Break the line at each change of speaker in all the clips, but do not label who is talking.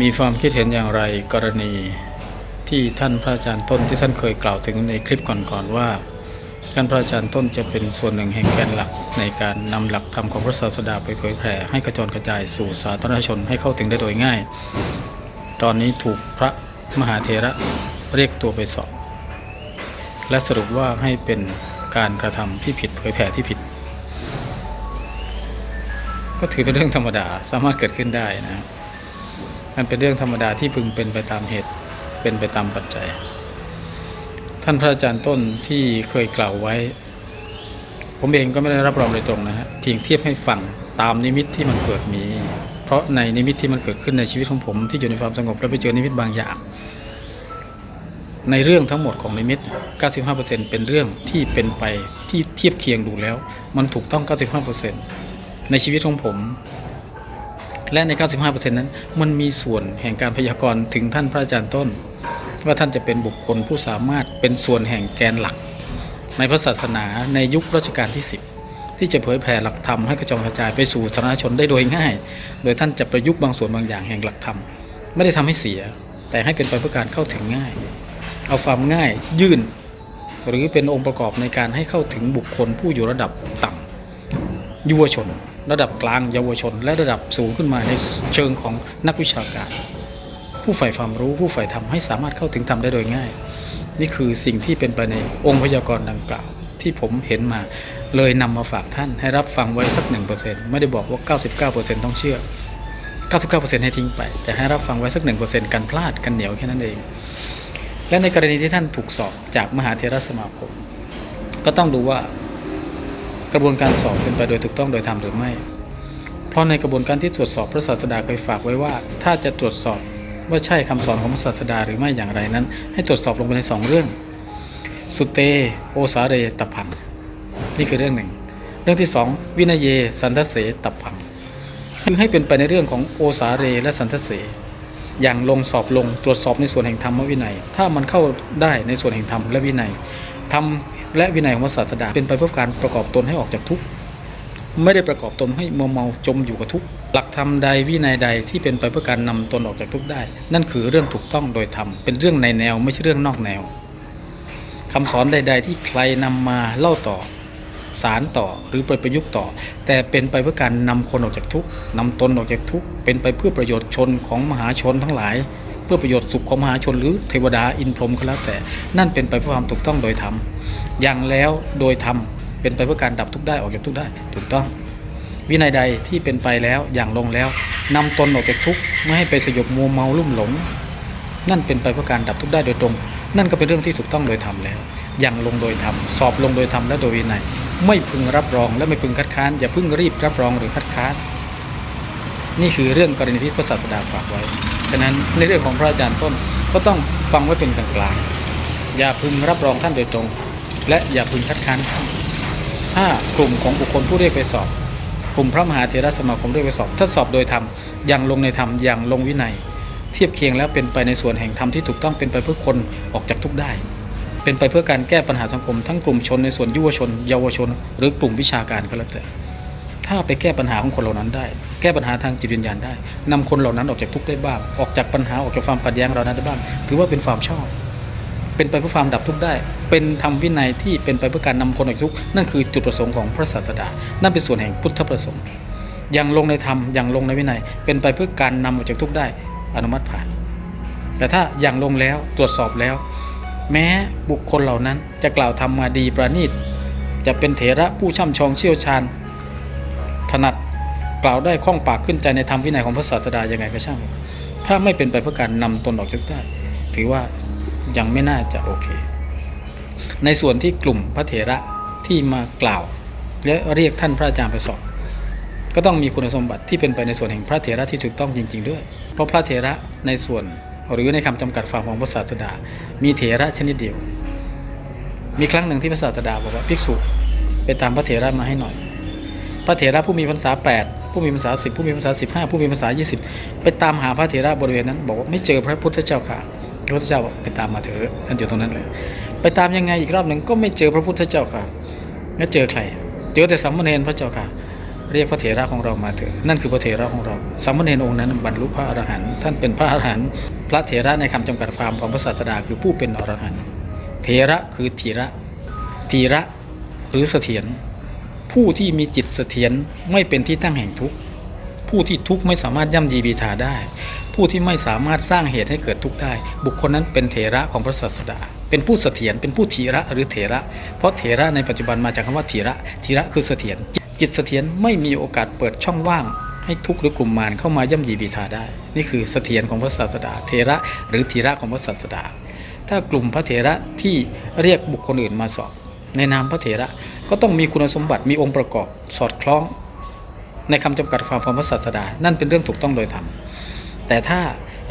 มีความคิดเห็นอย่างไรกรณีที่ท่านพระอาจารย์ต้นที่ท่านเคยกล่าวถึงในคลิปก่อนๆว่า ท่านพระอาจารย์ต้นจะเป็นส่วนหนึ่งแห่งแกนหลักในการนำหลักธรรมของพระศาสดาไปเผยแผ่ให้กระจรกระจายสู่สาธารณชนให้เข้าถึงได้โดยง่าย ตอนนี้ถูกพระมหาเถระเรียกตัวไปสอบ และสรุปว่าให้เป็นการกระทำที่ผิดเผยแผ่ที่ผิด ก็ถือเป็นเรื่องธรรมดาสามารถเกิดขึ้นได้นะครับ มันเป็นเรื่องธรรมดาที่พึงเป็นไปตามเหตุเป็นไปตามปัจจัย ท่านพระอาจารย์ต้นที่เคยกล่าวไว้ ผมเองก็ไม่ได้รับรองโดยตรงนะฮะเทียงเทียบให้ฟังตามนิมิตที่มันเกิดมี เพราะในนิมิตที่มันเกิดขึ้นในชีวิตของผม ที่อยู่ในความสงบแล้วไปเจอนิมิตบางอย่าง ในเรื่องทั้งหมดของนิมิต 95%เป็นเรื่องที่เป็นไปที่เทียบเคียงดูแล้ว มันถูกต้อง 95%ในชีวิตของผม และใน 95%นั้น มันมีส่วนแห่งการพยากรณ์ถึงท่านพระอาจารย์ต้น ว่าท่านจะเป็นบุคคลผู้สามารถเป็นส่วนแห่งแกนหลัก ในพระศาสนาในยุครัชกาลที่ 10 ที่จะเผยแผ่หลักธรรมให้กระจองกระจายไปสู่สาธารณชนได้โดยง่าย โดยท่านจะประยุกต์บางส่วนบางอย่างแห่งหลักธรรม ไม่ได้ทำให้เสีย แต่ให้เป็นไปเพื่อการเข้าถึงง่าย เอาความง่ายยื่น หรือเป็นองค์ประกอบในการให้เข้าถึงบุคคลผู้อยู่ระดับต่ำ ยุวชน ระดับกลางเยาวชน และระดับสูงขึ้นมาในเชิงของนักวิชาการ ผู้ใฝ่ความรู้ผู้ใฝ่ธรรมให้สามารถเข้าถึงธรรมได้โดยง่าย นี่คือสิ่งที่เป็นไปในองค์พยากรณ์ดังกล่าว ที่ผมเห็นมาเลยนำมาฝากท่านให้รับฟังไว้สัก 1%ไม่ได้บอกว่า 99%ต้องเชื่อ 99%ให้ทิ้งไป แต่ให้รับฟังไว้สัก 1%กันพลาดกันเหนียวแค่นั้นเอง และในกรณีที่ท่านถูกสอบจากมหาเทรสมาคม ก็ต้องดูว่า กระบวนการสอบเป็นไปโดยถูกต้องโดยธรรมหรือไม่ เพราะในกระบวนการที่ตรวจสอบพระศาสดาเคยฝากไว้ว่า ถ้าจะตรวจสอบว่าใช่คำสอนของพระศาสดาหรือไม่อย่างไรนั้น ให้ตรวจสอบลงไปในสองเรื่อง สุเต โอสาเรตพังนี่คือเรื่องหนึ่ง เรื่องที่สองวินัยเย สันทเสตพังคือให้เป็นไปในเรื่องของโอสาเรและสันทเสอย่างลงสอบลงตรวจสอบในส่วนแห่งธรรมวินัย ถ้ามันเข้าได้ในส่วนแห่งธรรมและวินัยธรรม และวินัยของพระศาสดาเป็นไปเพื่อการประกอบตนให้ออกจากทุกข์ไม่ได้ประกอบตนให้มัวเมาจมอยู่กับทุกข์หลักธรรมใดวินัยใดที่เป็นไปเพื่อการนำตนออกจากทุกข์ได้ นั่นคือเรื่องถูกต้องโดยธรรมเป็นเรื่องในแนวไม่ใช่เรื่องนอกแนวคำสอนใด ๆ ที่ใครนำมาเล่าต่อ สารต่อหรือไปประยุกต์ต่อ แต่เป็นไปเพื่อการนำคนออกจากทุกข์นำตนออกจากทุกข์เป็นไปเพื่อประโยชน์ชนของมหาชนทั้งหลาย เพื่อประโยชน์สุขของมหาชนหรือเทวดาอินพรหมก็แล้วแต่ นั่นเป็นไปเพื่อความถูกต้องโดยธรรม ย่างแล้วโดยธรรมเป็นไปเพื่อการดับทุกได้ออกจากทุกได้ถูกต้อง วินัยใดที่เป็นไปแล้วอย่างลงแล้วนำตนออกจากทุกไม่ให้ไปสยบมัวเมาลุ่มหลง นั่นเป็นไปเพื่อการดับทุกได้โดยตรง นั่นก็เป็นเรื่องที่ถูกต้องโดยธรรมแล้วอย่างลงโดยธรรมสอบลงโดยธรรมและโดยวินัย ไม่พึงรับรองและไม่พึงคัดค้านอย่าพึงรีบรับรองหรือคัดค้านนี่คือเรื่องกรณีที่พระศาสดาฝากไว้ ฉะนั้นในเรื่องของพระอาจารย์ต้นก็ต้องฟังไว้เป็นกลางๆอย่าพึงรับรองท่านโดยตรง และอย่าพึงคัดค้านท่านถ้ากลุ่มของบุคคลผู้เรียกไปสอบ กลุ่มพระมหาเถรสมาคมเรียกไปสอบ ถ้าสอบโดยธรรมอย่างลงในธรรมอย่างลงวินัย เทียบเคียงแล้วเป็นไปในส่วนแห่งธรรมที่ถูกต้องเป็นไปเพื่อคนออกจากทุกได้ เป็นไปเพื่อการแก้ปัญหาสังคม ทั้งกลุ่มชนในส่วนยุวชน เยาวชน หรือกลุ่มวิชาการก็แล้วแต่ถ้าไปแก้ปัญหาของคนเหล่านั้นได้ แก้ปัญหาทางจิตวิญญาณได้นำคนเหล่านั้นออกจากทุกข์ได้บ้าง ออกจากปัญหาออกจากความขัดแย้งเหล่านั้นได้บ้าง ถือว่าเป็นความชอบ เป็นไปเพื่อความดับทุกข์ได้ เป็นธรรมวินัยที่เป็นไปเพื่อการนำคนออกจากทุกข์นั่นคือจุดประสงค์ของพระศาสดา นั่นเป็นส่วนแห่งพุทธประสงค์อย่างลงในธรรมอย่างลงในวินัย เป็นไปเพื่อการนำออกจากทุกข์ได้อนุมัติผ่าน แต่ถ้าอย่างลงแล้วตรวจสอบแล้ว แม้บุคคลเหล่านั้นจะกล่าวทำมาดีประณีตจะเป็นเถระผู้ช่ำชองเชี่ยวชาญ ถนัดกล่าวได้คล่องปากขึ้นใจในธรรมวินัยของพระศาสดายังไงก็ช่าง ถ้าไม่เป็นไปเพื่อการนำตนออกจากทุกข์ได้ ถือว่า ยังไม่น่าจะโอเค ในส่วนที่กลุ่มพระเถระที่มากล่าว และเรียกท่านพระอาจารย์ไปสอบ ก็ต้องมีคุณสมบัติที่เป็นไปในส่วนแห่งพระเถระที่ถูกต้องจริง ๆ ด้วย เพราะพระเถระในส่วนหรือในคำจำกัดความของพระศาสดา มีเถระชนิดเดียว มีครั้งหนึ่งที่พระศาสดาบอกว่าภิกษุไปตามพระเถระมาให้หน่อย พระเถระผู้มีพรรษา 8 ผู้มีพรรษา10 ผู้มีพรรษา15 ผู้มีพรรษา 20 ไปตามหาพระเถระบริเวณนั้น บอกว่าไม่เจอพระพุทธเจ้าค่ะ พระพุทธเจ้าไปตามมาเถอะท่านอยู่ตรงนั้นเลย ไปตามยังไงอีกรอบหนึ่งก็ไม่เจอพระพุทธเจ้าค่ะแล้วเจอใคร เจอแต่สัมมาเนรพระเจ้าค่ะ เรียกพระเถระของเรามาเถอะนั่นคือพระเถระของเราสามเณรองค์นั้นบรรลุพระอรหันต์ท่านเป็นพระอรหันต์พระเถระในคำจำกัดความของพระศาสดาคือผู้เป็นอรหันต์เถระคือธีระธีระหรือเสถียรผู้ที่มีจิตเสถียรไม่เป็นที่ตั้งแห่งทุกข์ ผู้ที่ทุกข์ไม่สามารถย่ำยีบีทาได้ ผู้ที่ไม่สามารถสร้างเหตุให้เกิดทุกข์ได้ บุคคลนั้นเป็นเถระของพระศาสดา เป็นผู้เสถียรเป็นผู้ธีระหรือเถระ เพราะเถระในปัจจุบันมาจากคำว่าธีระธีระคือเสถียรจิตเสถียรไม่มีโอกาสเปิดช่องว่าง ให้ทุกข์หรือกลุ่มมารเข้ามาย่ำยีบีทาได้ นี่คือเสถียรของพระศาสดา เถระหรือธีระของพระศาสดา ถ้ากลุ่มพระเถระที่เรียกบุคคลอื่นมาสอบ ในนามพระเถระก็ต้องมีคุณสมบัติมีองค์ประกอบสอดคล้อง ในคำจำกัดความของพระศาสดา นั่นเป็นเรื่องถูกต้องโดยธรรมแต่ถ้า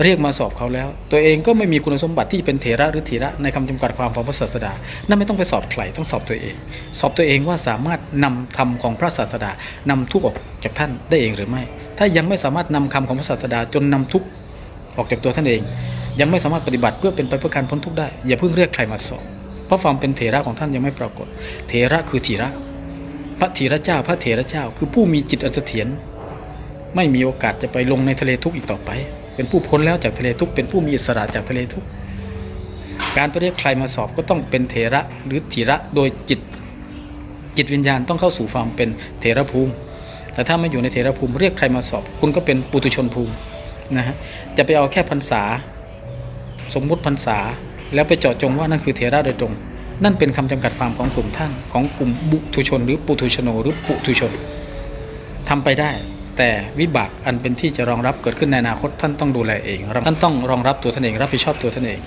เรียกมาสอบเขาแล้ว ตัวเองก็ไม่มีคุณสมบัติที่เป็นเถระหรือธีระในคำจำกัดความของพระศาสดา นั่นไม่ต้องไปสอบใครต้องสอบตัวเอง สอบตัวเองว่าสามารถนำธรรมของพระศาสดานำทุกข์ออกจากท่านได้เองหรือไม่ ถ้ายังไม่สามารถนำคำของพระศาสดาจนนำทุกข์ออกจากตัวท่านเอง ยังไม่สามารถปฏิบัติเพื่อเป็นไปเพื่อการพ้นทุกข์ได้อย่าเพิ่งเรียกใครมาสอบเพราะความเป็นเถระของท่านยังไม่ปรากฏ เถระคือธีระ พระธีระเจ้า พระเถระเจ้า คือผู้มีจิตอันเสถียรไม่มีโอกาสจะไปลงในทะเลทุกข์อีกต่อไป เป็นผู้พ้นแล้วจากทะเลทุกข์เป็นผู้มีอิสระจากทะเลทุกข์การไปเรียกใครมาสอบก็ต้องเป็นเถระหรือธีระโดยจิต จิตวิญญาณต้องเข้าสู่ความเป็นเถระภูมิ แต่ถ้าไม่อยู่ในเถระภูมิเรียกใครมาสอบ คุณก็เป็นปุถุชนภูมินะฮะจะไปเอาแค่พรรษา สมมุติพรรษา แล้วไปเจาะจงว่านั่นคือเถระโดยตรง นั่นเป็นคำจำกัดความของกลุ่มท่านของกลุ่มบุถุชน หรือปุถุชนหรือปุถุชนทำไปได้ แต่วิบากอันเป็นที่จะรองรับเกิดขึ้นในอนาคตท่านต้องดูแลเองท่านต้องรองรับตัวท่านเอง รับผิดชอบตัวท่านเอง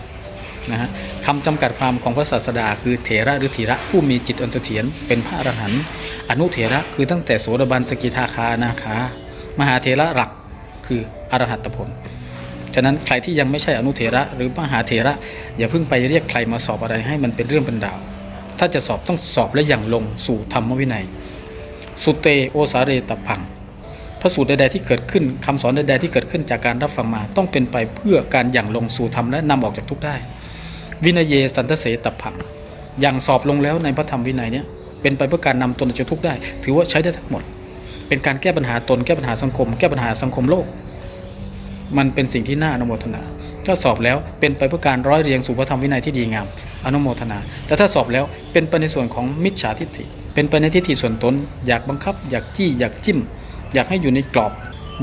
นะฮะคำจำกัดความของพระศาสดา คือเถระหรือธีระผู้มีจิตอันเสถียรเป็นพระอรหันต์อนุเถระคือตั้งแต่โสดาบันสกิทาคานาคามหาเถระหลักคืออรหัตผล ฉะนั้นใครที่ยังไม่ใช่อนุเถระ หรือมหาเถระ อย่าเพิ่งไปเรียกใครมาสอบอะไรให้มันเป็นเรื่องเป็นราว ถ้าจะสอบต้องสอบและอย่างลงสู่ธรรมวินัย สุเตโอสาเรตพังพระสูตรใดๆที่เกิดขึ้นคำสอนใดๆที่เกิดขึ้นจากการรับฟังมาต้องเป็นไปเพื่อการอย่างลงสู่ธรรมและนำออกจากทุกได้ วินัยเยสันตเสตพังอย่างสอบลงแล้วในพระธรรมวินัยเนี้ยเป็นไปเพื่อการนำตนออกจากทุกได้ ถือว่าใช้ได้ทั้งหมด เป็นการแก้ปัญหาตนแก้ปัญหาสังคม แก้ปัญหาสังคมโลก มันเป็นสิ่งที่น่าอนุโมทนา ถ้าสอบแล้วเป็นไปเพื่อการร้อยเรียงสู่พระธรรมวินัยที่ดีงาม อนุโมทนา แต่ถ้าสอบแล้วเป็นไปในส่วนของมิจฉาทิฏฐิ เป็นไปในทิฏฐิส่วนตน อยากบังคับ อยากจี้ อยากจิ้ม อยากให้อยู่ในกรอบ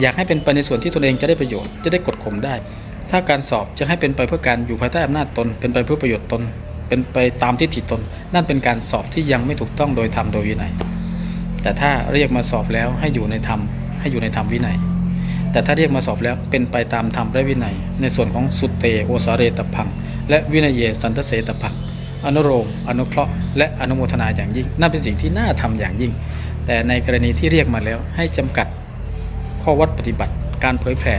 อยากให้เป็นไปในส่วนที่ตนเองจะได้ประโยชน์ จะได้กดข่มได้ ถ้าการสอบจะให้เป็นไปเพื่อการอยู่ภายใต้อำนาจตน เป็นไปเพื่อประโยชน์ตน เป็นไปตามทิฏฐิตน นั่นเป็นการสอบที่ยังไม่ถูกต้องโดยธรรมโดยวินัย แต่ถ้าเรียกมาสอบแล้วให้อยู่ในธรรม ให้อยู่ในธรรมวินัย แต่ถ้าเรียกมาสอบแล้วเป็นไปตามธรรมและวินัย ในส่วนของสุตเตโอสาเรตพัง และวินัยเยสันตเสตพัง อนุโลมอนุเคราะห์ และอนุโมทนาอย่างยิ่งนั่นเป็นสิ่งที่น่าทำอย่างยิ่ง แต่ในกรณีที่เรียกมาแล้วให้จำกัดข้อวัดปฏิบัติการเผยแผ่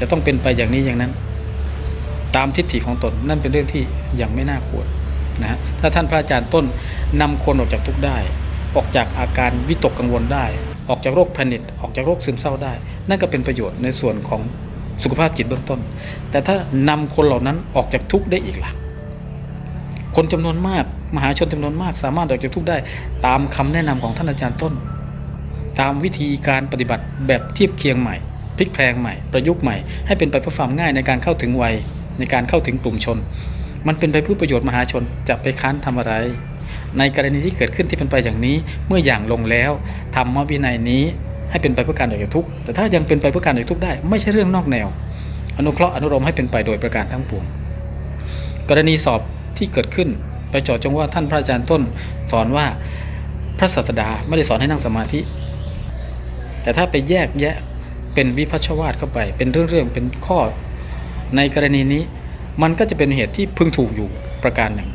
จะต้องเป็นไปอย่างนี้อย่างนั้น ตามทิฏฐิของตนนั่นเป็นเรื่องที่ยังไม่น่าควรนะถ้าท่านพระอาจารย์ต้นนำคนออกจากทุกข์ได้ ออกจากอาการวิตกกังวลได้ ออกจากโรคแพนิคออกจากโรคซึมเศร้าได้ นั่นก็เป็นประโยชน์ในส่วนของสุขภาพจิตเบื้องต้น แต่ถ้านำคนเหล่านั้นออกจากทุกข์ได้อีกล่ะคนจำนวนมาก มหาชนจำนวนมาก สามารถออกจากทุกข์ได้ ตามคำแนะนำของท่านอาจารย์ต้น ตามวิธีการปฏิบัติแบบเทียบเคียงใหม่พลิกแพลงใหม่ประยุกต์ใหม่ให้เป็นไปเพื่อความง่ายในการเข้าถึงวัยในการเข้าถึงกลุ่มชน มันเป็นไปเพื่อประโยชน์มหาชนจะไปค้านทำอะไร ในกรณีที่เกิดขึ้นที่เป็นไปอย่างนี้ เมื่ออย่างลงแล้วธรรมวินัยนี้ให้เป็นไปเพื่อการออกจากทุกข์แต่ถ้ายังเป็นไปเพื่อการออกจากทุกข์ได้ ไม่ใช่เรื่องนอกแนว อนุเคราะห์อนุโลมให้เป็นไปโดยประการทั้งปวงกรณีสอบที่เกิดขึ้น ไปเจาะจงว่าท่านพระอาจารย์ต้น สอนว่าพระศาสดาไม่ได้สอนให้นั่งสมาธิ แต่ถ้าไปแยกแยะเป็นวิพัชวาทเข้าไป เป็นเรื่องๆเป็นข้อ ในกรณีนี้ มันก็จะเป็นเหตุที่พึงถูกอยู่ประการหนึ่ง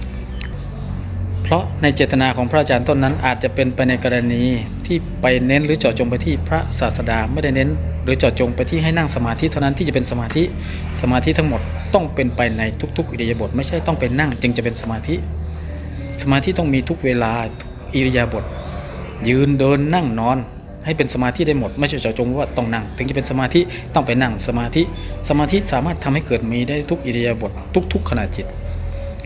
ราะในเจตนาของพระอาจารย์ต้นนั้นอาจจะเป็นไปในกรณีที่ไปเน้นหรือเจาะจงไปที่พระศาสดาไม่ได้เน้น หรือเจาะจงไปที่ให้นั่งสมาธิเท่านั้นที่จะเป็นสมาธิสมาธิทั้งหมดต้องเป็นไปในทุกๆ อิริยาบถไม่ใช่ต้องไปนั่งจึงจะเป็นสมาธิ สมาธิต้องมีทุกเวลาทุกอิริยาบถยืนเดินนั่งนอน ให้เป็นสมาธิได้หมด ไม่ใช่เจาะจงว่าต้องนั่ง ถึงจะเป็นสมาธิต้องไปนั่งสมาธิ สมาธิสามารถทำให้เกิดมีได้ทุกอิริยาบถทุก ๆขณะจิต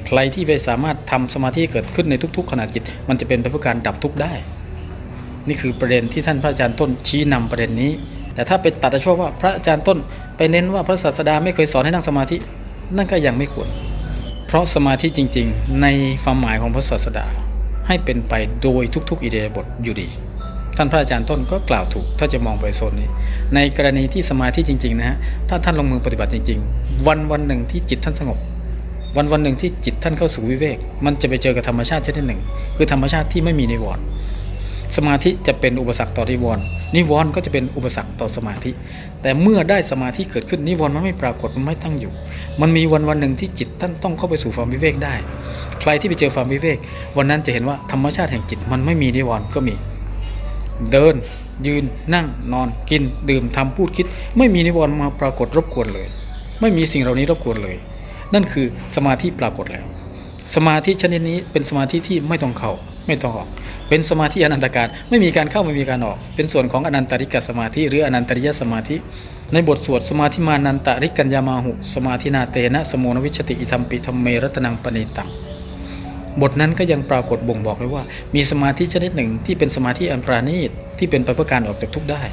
ใครที่ไปสามารถทำสมาธิเกิดขึ้นในทุก ๆ ขณะจิต มันจะเป็นไปเพื่อการดับทุกข์ได้ นี่คือประเด็นที่ท่านพระอาจารย์ต้นชี้นำประเด็นนี้ แต่ถ้าไปตัดช่วว่าพระอาจารย์ต้นไปเน้นว่าพระศาสดาไม่เคยสอนให้นั่งสมาธินั่นก็ยังไม่ควร เพราะสมาธิจริง ๆ ในความหมายของพระศาสดาให้เป็นไปโดยทุก ๆ อิเดียบทอยู่ดีท่านพระอาจารย์ต้นก็กล่าวถูกถ้าจะมองไปโซนนี้ ในกรณีที่สมาธิจริง ๆ นะฮะถ้าท่านลงมือปฏิบัติจริง ๆ วันวันหนึ่งที่จิตท่านสงบ วันวันหนึ่งที่จิตท่านเข้าสู่วิเวก มันจะไปเจอกับธรรมชาติชนิดหนึ่ง คือธรรมชาติที่ไม่มีนิวรณ์สมาธิจะเป็นอุปสรรคต่อนิวรณ์นิวรณ์ก็จะเป็นอุปสรรคต่อสมาธิ แต่เมื่อได้สมาธิเกิดขึ้นนิวรณ์มันไม่ปรากฏมันไม่ตั้งอยู่ มันมีวันวันหนึ่งที่จิตท่านต้องเข้าไปสู่ความวิเวกได้ ใครที่ไปเจอความวิเวก วันนั้นจะเห็นว่าธรรมชาติแห่งจิตมันไม่มีนิวรณ์ก็มี เดิน ยืนนั่งนอนกิน ดื่มทำพูดคิด ไม่มีนิวรณ์มาปรากฏรบกวนเลย ไม่มีสิ่งเหล่านี้รบกวนเลย นั่นคือสมาธิปรากฏแล้ว สมาธิชนิดนี้เป็นสมาธิที่ไม่ต้องเข้าไม่ต้องออก เป็นสมาธิอนันตการไม่มีการเข้าไม่มีการออก เป็นส่วนของอนันตริกสมาธิ หรืออนันตริยสมาธิ ในบทสวดสมาธิมานันตริกัญญามาหุ สมาธินาเตนะสโมนวิชติอิธรรมปิธรรมเมรัตนังปณิตังบทนั้นก็ยังปรากฏบ่งบอกไว้ว่า มีสมาธิชนิดหนึ่งที่เป็นสมาธิอันปราณีตที่เป็นไปเพื่อการออกจากทุกข์ได้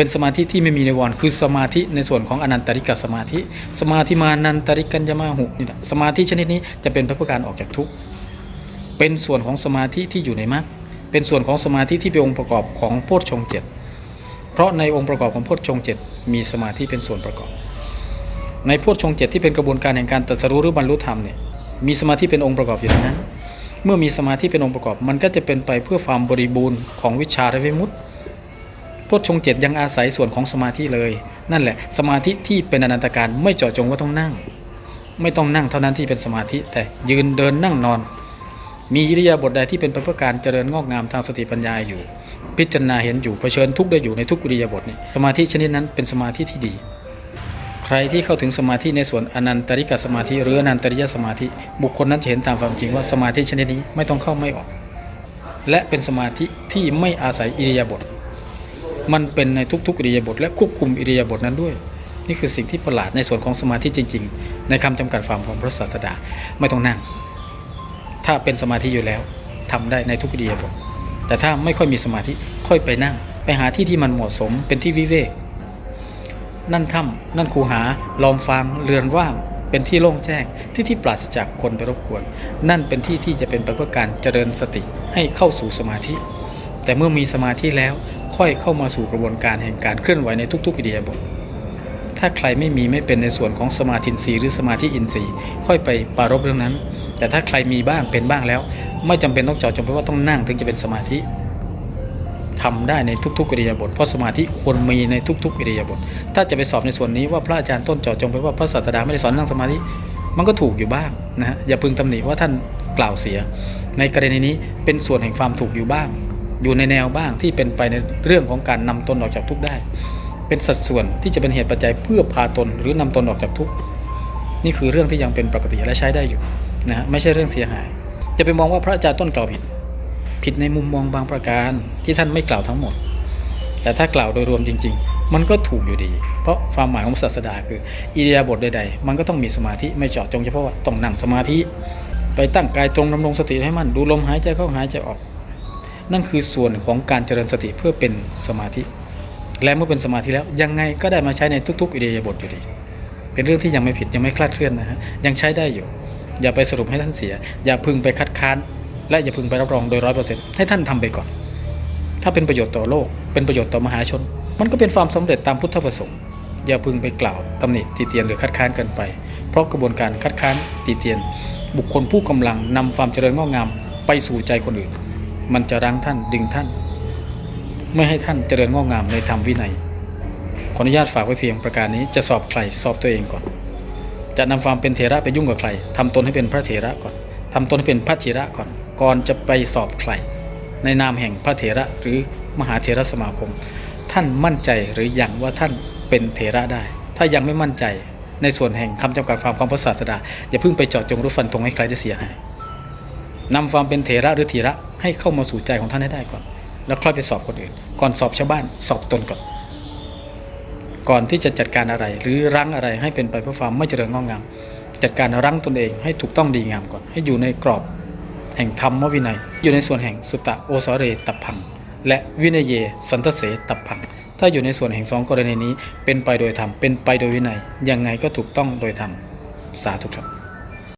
เป็นสมาธิที่ไม่มีในวรคือสมาธิในส่วนของอนันตริกสมาธิ สมาธิมานันตริกัญญามาหุนี่แหละสมาธิชนิดนี้จะเป็นไปเพื่อการออกจากทุกข์เป็นส่วนของสมาธิที่อยู่ในมรรคเป็นส่วนของสมาธิที่เป็นองค์ประกอบของโพชฌงเจ็ดเพราะในองค์ประกอบของโพชฌงเจ็ดมีสมาธิเป็นส่วนประกอบ ในโพชฌงเจ็ดที่เป็นกระบวนการแห่งการตรัสรู้หรือบรรลุธรรมเนี่ยมีสมาธิเป็นองค์ประกอบอยู่ในนั้น เมื่อมีสมาธิเป็นองค์ประกอบ มันก็จะเป็นไปเพื่อความบริบูรณ์ของวิชาและวิมุตติ โพชฌงเจ็ดยังอาศัยส่วนของสมาธิเลย นั่นแหละ สมาธิที่เป็นอนันตการไม่เจาะจงว่าต้องนั่ง ไม่ต้องนั่งเท่านั้นที่เป็นสมาธิ แต่ยืนเดินนั่งนอน มีอิริยาบถใดที่เป็นไปเพื่อการเจริญงอกงามทางสติปัญญาอยู่ พิจารณาเห็นอยู่เผชิญทุกได้อยู่ในทุกอิริยาบถนี่สมาธิชนิดนั้นเป็นสมาธิที่ดี ใครที่เข้าถึงสมาธิในส่วนอนันตริกสมาธิหรืออนันตริยสมาธิ บุคคลนั้นจะเห็นตามความจริงว่าสมาธิชนิดนี้ไม่ต้องเข้าไม่ออก และเป็นสมาธิที่ไม่อาศัยอิริยาบถ มันเป็นในทุกๆอิริยาบถและควบคุมอิริยาบถนั้นด้วย นี่คือสิ่งที่ประหลาดในส่วนของสมาธิจริง ๆ ในคำจำกัดความของพระศาสดาไม่ต้องนั่ง ถ้าเป็นสมาธิอยู่แล้วทำได้ในทุกอิริยาบถแต่ถ้าไม่ค่อยมีสมาธิค่อยไปนั่ง ไปหาที่ที่มันเหมาะสมเป็นที่วิเวกนั่นถ้ำนั่นคูหาลอมฟางเรือนว่างเป็นที่โล่งแจ้งที่ที่ปราศจากคนไปรบกวน นั่นเป็นที่ที่จะเป็นไปเพื่อการเจริญสติให้เข้าสู่สมาธิ แต่เมื่อมีสมาธิแล้วค่อยเข้ามาสู่กระบวนการแห่งการเคลื่อนไหวในทุกๆอิเดียาบทถ้าใครไม่มีไม่เป็นในส่วนของสมาธินทรีย์หรือสมาธิอินทรีย์ ค่อยไปปรารบเรื่องนั้น แต่ถ้าใครมีบ้างเป็นบ้างแล้ว ไม่จำเป็นต้องเจาะจงไปว่าต้องนั่งถึงจะเป็นสมาธิทำได้ในทุกๆอิริยาบถเพราะสมาธิควรมีในทุกๆอิริยาบถถ้าจะไปสอบในส่วนนี้ว่าพระอาจารย์ต้นเจาะจงไปว่าพระศาสดาไม่ได้สอนนั่งสมาธิมันก็ถูกอยู่บ้างนะฮะอย่าพึงตำหนิว่าท่านกล่าวเสีย ในกรณีนี้เป็นส่วนแห่งความถูกอยู่บ้าง อยู่ในแนวบ้างที่เป็นไปในเรื่องของการนำตนออกจากทุกข์ได้ เป็นสัดส่วนที่จะเป็นเหตุปัจจัยเพื่อพาตนหรือนำตนออกจากทุกข์นี่คือเรื่องที่ยังเป็นปกติและใช้ได้อยู่นะฮะไม่ใช่เรื่องเสียหาย จะไปมองว่าพระอาจารย์ต้นกล่าวผิด ผิดในมุมมองบางประการที่ท่านไม่กล่าวทั้งหมด แต่ถ้ากล่าวโดยรวมจริง ๆ มันก็ถูกอยู่ดี เพราะความหมายของศาสดาคืออิริยาบถใดๆมันก็ต้องมีสมาธิไม่เจาะจงเฉพาะว่าต้องนั่งสมาธิ ไปตั้งกายตรงดำรงสติให้มันดูลมหายใจเข้าหายใจออก นั่นคือส่วนของการเจริญสติเพื่อเป็นสมาธิ และเมื่อเป็นสมาธิแล้วยังไงก็ได้มาใช้ในทุกๆอิริยบถอยู่ดี เป็นเรื่องที่ยังไม่ผิดยังไม่คลาดเคลื่อนนะฮะยังใช้ได้อยู่ อย่าไปสรุปให้ท่านเสีย อย่าพึงไปคัดค้าน และอย่าพึงไปรับรองโดยร้อยเปอร์เซ็นต์ให้ท่านทำไปก่อน ถ้าเป็นประโยชน์ต่อโลก เป็นประโยชน์ต่อมหาชน มันก็เป็นความสำเร็จตามพุทธประสงค์อย่าพึงไปกล่าวตำหนิตีเตียนหรือคัดค้านเกินไป เพราะกระบวนการคัดค้านตีเตียน บุคคลผู้กำลังนำความเจริญงอกงามไปสู่ใจคนอื่น มันจะรั้งท่านดึงท่าน ไม่ให้ท่านเจริญงอกงามในธรรมวินัย ขออนุญาตฝากไว้เพียงประการนี้จะสอบใครสอบตัวเองก่อน จะนำความเป็นเถระไปยุ่งกับใครทำตนให้เป็นพระเถระก่อนทำตนให้เป็นพระเถระก่อน ก่อนจะไปสอบใคร ในนามแห่งพระเถระหรือมหาเถระสมาคม ท่านมั่นใจหรือยังว่าท่านเป็นเถระได้ ถ้ายังไม่มั่นใจในส่วนแห่งคำจำกัดความของพระศาสดาอย่าเพิ่งไปเจาะจงรุฟันธงให้ใครได้เสียหาย นำความเป็นเถระหรือเถระให้เข้ามาสู่ใจของท่านให้ได้ก่อน แล้วค่อยไปสอบคนอื่น ก่อนสอบชาวบ้านสอบตนก่อน ก่อนที่จะจัดการอะไร หรือรั้งอะไรให้เป็นไปเพื่อความไม่เจริญงอกงาม จัดการรั้งตนเองให้ถูกต้องดีงามก่อน ให้อยู่ในกรอบแห่งธรรมวินัย อยู่ในส่วนแห่งสุตะโอสเรตับพัง และวินัยเยสันตเสตับพัง ถ้าอยู่ในส่วนแห่งสองกรณีนี้เป็นไปโดยธรรมเป็นไปโดยวินัยยังไงก็ถูกต้องโดยธรรมสาธุครับ